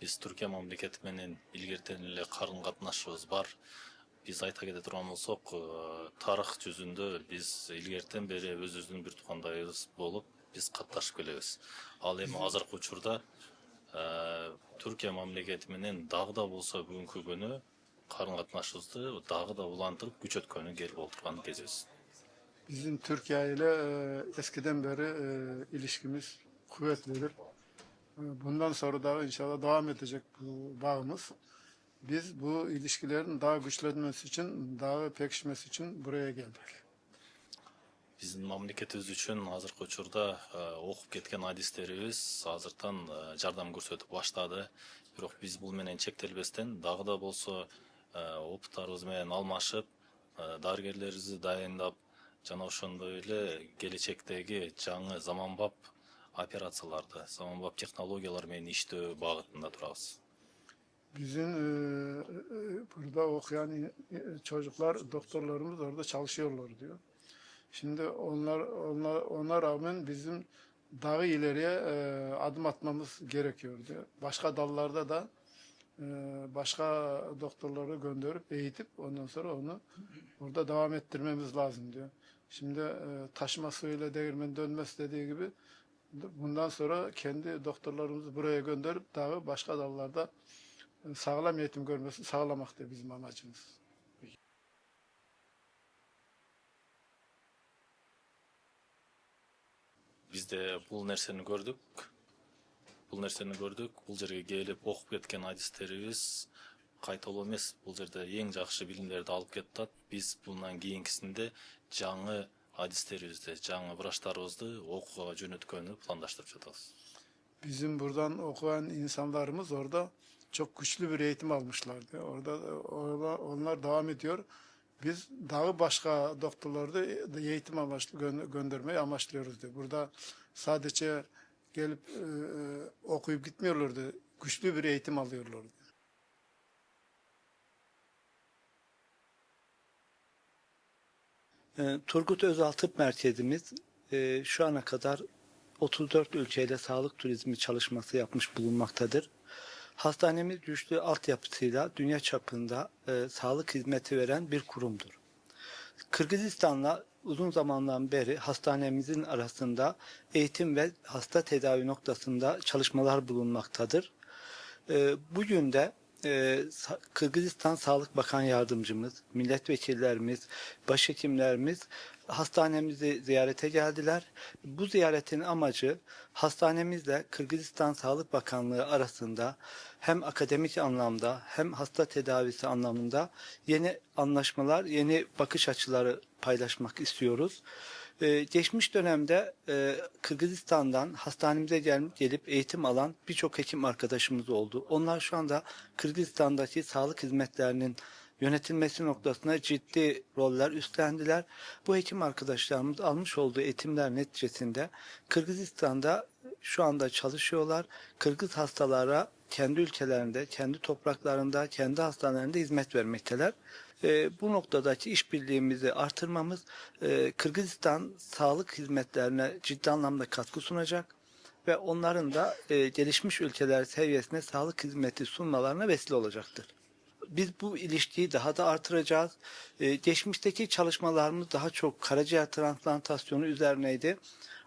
Биз Түркия мамлекети менен илгертен эле карым катнашыбыз бар. Биз айта кете турган болсок, тарых жүзүндө биз илгертен бери өзүбүздүн бир туугандайыбыз болуп, биз катташып келебиз. Ал эми азыркы учурда Түркия мамлекети менен дагы да болсо бүгүнкү күнү карым катнашыбызды дагы да улантырып күчөткөнү келип отурган кезибиз. Bizim Türkiye ile e, eskiden beri e, ilişkimiz kuvvetlidir. E, Bundan sonra da inşallah devam edecek bu bağımız. Biz bu ilişkilerin daha güçlenmesi için, daha pekişmesi için buraya geldik. биздин мамлекетибиз үчүн азыркы учурда э, окуп кеткен адистерибиз азыртан э, жардам көрсөтүп баштады бирок биз бул менен чектелбестен дагы да болсо э, опыттарыбыз менен алмашып э, дарыгерлерибизди дайындап жана ошондой эле келечектеги жаңы заманбап операцияларды заманбап технологиялар менен иштөө багытында турабыз Bizim e, e, burada okuyan e, çocuklar, doktorlarımız orada çalışıyorlar diyor. Şimdi onlar, onlar ona rağmen bizim daha ileriye e, adım atmamız gerekiyor diyor. Başka dallarda da e, başka doktorları gönderip eğitip ondan sonra onu orada devam ettirmemiz lazım diyor. Şimdi e, taşma suyuyla değirmen dönmez dediği gibi bundan sonra kendi doktorlarımızı buraya gönderip daha başka dallarda e, sağlam eğitim görmesi sağlamaktır bizim amacımız. биз де бул нерсени көрдүк бул нерсени көрдүк бул жерге келип окуп кеткен адистерибиз кайталоо эмес бул жерде эң жакшы билимдерди алып кетип атат биз bundan кийинкисинде жаңы адистерибизди жаңы врачтарыбызды окууга жөнөткөнү пландаштырып жатабыз Bizim buradan okuyan insanlarımız orada çok güçlü bir eğitim almışlardı. Orada, orada onlar devam ediyor. Biz daha başka doktorları da eğitim amaçlı gö- göndermeyi amaçlıyoruz diyor. Burada sadece gelip e, e, okuyup gitmiyorlardı. Güçlü bir eğitim alıyorlardı. Ee, Turgut Özal Tıp Merkezimiz e, şu ana kadar 34 ülkeyle sağlık turizmi çalışması yapmış bulunmaktadır. Hastanemiz güçlü altyapısıyla dünya çapında e, sağlık hizmeti veren bir kurumdur. Kırgızistan'la uzun zamandan beri hastanemizin arasında eğitim ve hasta tedavi noktasında çalışmalar bulunmaktadır. Ee, Bugün de e, Kırgızistan Sağlık Bakan Yardımcımız, milletvekillerimiz, başhekimlerimiz hastanemizi ziyarete geldiler. Bu ziyaretin amacı hastanemizle Kırgızistan Sağlık Bakanlığı arasında hem akademik anlamda hem hasta tedavisi anlamında yeni anlaşmalar, yeni bakış açıları paylaşmak istiyoruz. Ee, geçmiş dönemde e, Kırgızistan'dan hastanemize gel, gelip eğitim alan birçok hekim arkadaşımız oldu. Onlar şu anda Kırgızistan'daki sağlık hizmetlerinin yönetilmesi noktasında ciddi roller üstlendiler. Bu hekim arkadaşlarımız almış olduğu eğitimler neticesinde Kırgızistan'da şu anda çalışıyorlar. Kırgız hastalara kendi ülkelerinde, kendi topraklarında, kendi hastanelerinde hizmet vermekteler. Ee, bu noktadaki işbirliğimizi artırmamız e, Kırgızistan sağlık hizmetlerine ciddi anlamda katkı sunacak ve onların da e, gelişmiş ülkeler seviyesinde sağlık hizmeti sunmalarına vesile olacaktır. Biz bu ilişkiyi daha da artıracağız. Ee, geçmişteki çalışmalarımız daha çok karaciğer transplantasyonu üzerineydi.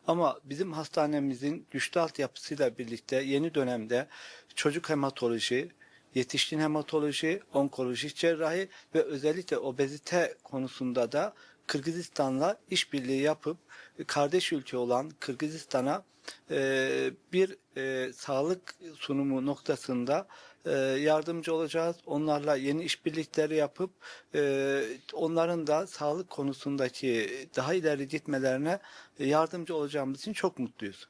Ama bizim hastanemizin güçlü altyapısıyla birlikte yeni dönemde çocuk hematoloji, yetişkin hematoloji, onkolojik cerrahi ve özellikle obezite konusunda da Kırgızistan'la işbirliği yapıp kardeş ülke olan Kırgızistan'a e, bir e, sağlık sunumu noktasında e, yardımcı olacağız. Onlarla yeni işbirlikleri yapıp e, onların da sağlık konusundaki daha ileri gitmelerine yardımcı olacağımız için çok mutluyuz.